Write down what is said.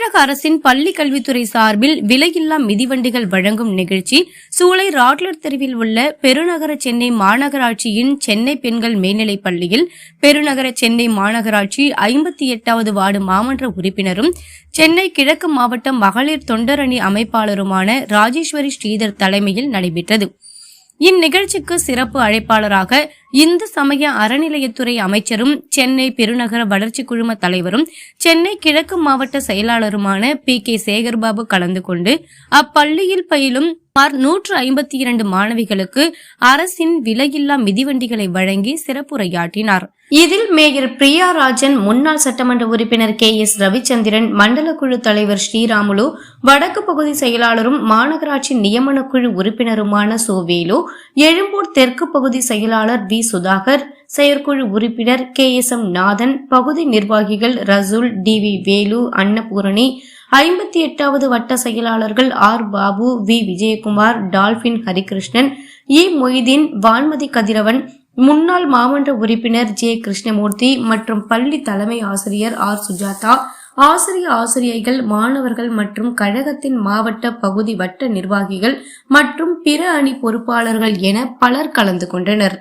தமிழக அரசின் பள்ளி கல்வித்துறை சார்பில் விலையில்லா மிதிவண்டிகள் வழங்கும் நிகழ்ச்சி சூளை ராட்லர் தெருவில் உள்ள பெருநகர சென்னை மாநகராட்சியின் சென்னை பெண்கள் மேல்நிலைப் பள்ளியில் பெருநகர சென்னை மாநகராட்சி ஐம்பத்தி எட்டாவது வார்டு மாமன்ற உறுப்பினரும் சென்னை கிழக்கு மாவட்ட மகளிர் தொண்டரணி அமைப்பாளருமான ராஜேஸ்வரி ஸ்ரீதர் தலைமையில் நடைபெற்றது. இந்நிகழ்ச்சிக்கு சிறப்பு அழைப்பாளராக இந்து சமய அறநிலையத்துறை அமைச்சரும் சென்னை பெருநகர வளர்ச்சி குழும தலைவரும் சென்னை கிழக்கு மாவட்ட செயலாளருமான பி. கே. சேகர்பாபு கலந்து கொண்டு அப்பள்ளியில் பயிலும் சுமார் நூற்று ஐம்பத்தி இரண்டு மாணவிகளுக்கு அரசின் விலையில்லா மிதிவண்டிகளை வழங்கி சிறப்புரையாற்றினார். இதில் மேயர் பிரியா ராஜன் முன்னாள் சட்டமன்ற உறுப்பினர் கே. எஸ். ரவிச்சந்திரன் மண்டல குழு தலைவர் ஸ்ரீராமுலு வடக்கு பகுதி செயலாளரும் மாநகராட்சி நியமனக்குழு உறுப்பினருமான சோவேலு எழும்பூர் தெற்கு பகுதி செயலாளர் வி சுதாகர் செயற்குழு உறுப்பினர் கே எஸ் எம் நாதன் பகுதி நிர்வாகிகள் ரசூல் டி வி வேலு அன்னபூரணி ஐம்பத்தி எட்டாவது வட்ட செயலாளர்கள் R Babu V Vijayakumar Dolphin Harikrishnan E Moideen Vanmathi Kathiravan முன்னாள் மாமன்ற உறுப்பினர் ஜே கிருஷ்ணமூர்த்தி மற்றும் பள்ளி தலைமை ஆசிரியர் ஆர் சுஜாதா ஆசிரிய ஆசிரியைகள் மாணவர்கள் மற்றும் கழகத்தின் மாவட்ட பகுதி வட்ட நிர்வாகிகள் மற்றும் பிற அணி பொறுப்பாளர்கள் என பலர் கலந்து கொண்டனர்.